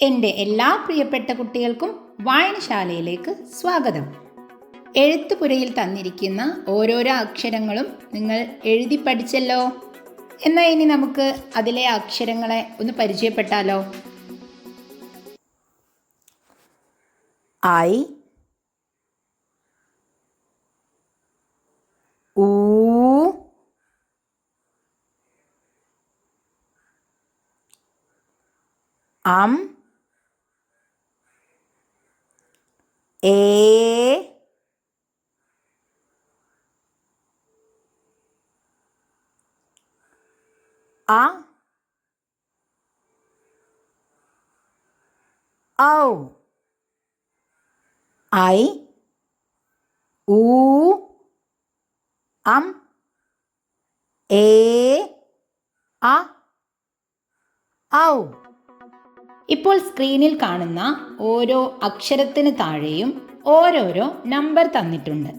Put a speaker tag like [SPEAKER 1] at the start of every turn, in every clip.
[SPEAKER 1] എന്റെ എല്ലാ പ്രിയപ്പെട്ട കുട്ടികൾക്കും വായനശാലയിലേക്ക് സ്വാഗതം. എഴുത്തുപുരയിൽ തന്നിരിക്കുന്ന ഓരോരോ അക്ഷരങ്ങളും നിങ്ങൾ എഴുതി പഠിച്ചല്ലോ? എന്നാൽ ഇനി നമുക്ക് അതിലെ അക്ഷരങ്ങളെ ഒന്ന് പരിചയപ്പെട്ടാലോ? ഐ ഊ അം ഏ അ ഔ ഐ ഊ അം ഏ അ ഔ ഇപ്പോൾ സ്ക്രീനിൽ കാണുന്ന ഓരോ അക്ഷരത്തിന് താഴെയും ഓരോരോ നമ്പർ തന്നിട്ടുണ്ട്.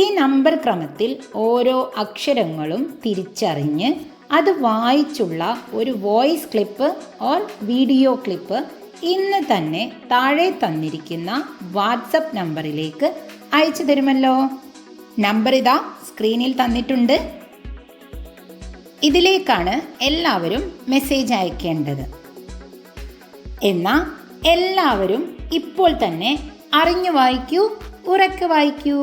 [SPEAKER 1] ഈ നമ്പർ ക്രമത്തിൽ ഓരോ അക്ഷരങ്ങളും തിരിച്ചറിഞ്ഞ് അത് വായിച്ചുള്ള ഒരു voice clip or video clip ഇന്ന് തന്നെ താഴെ തന്നിരിക്കുന്ന വാട്സപ്പ് നമ്പറിലേക്ക് അയച്ചു തരുമല്ലോ. നമ്പർ ഇതാ സ്ക്രീനിൽ തന്നിട്ടുണ്ട്. ഇതിലേക്കാണ് എല്ലാവരും മെസ്സേജ് അയക്കേണ്ടത്. എന്നാൽ എല്ലാവരും ഇപ്പോൾ തന്നെ അറിഞ്ഞു വായിക്കൂ ഉറക്കെ വായിക്കൂ.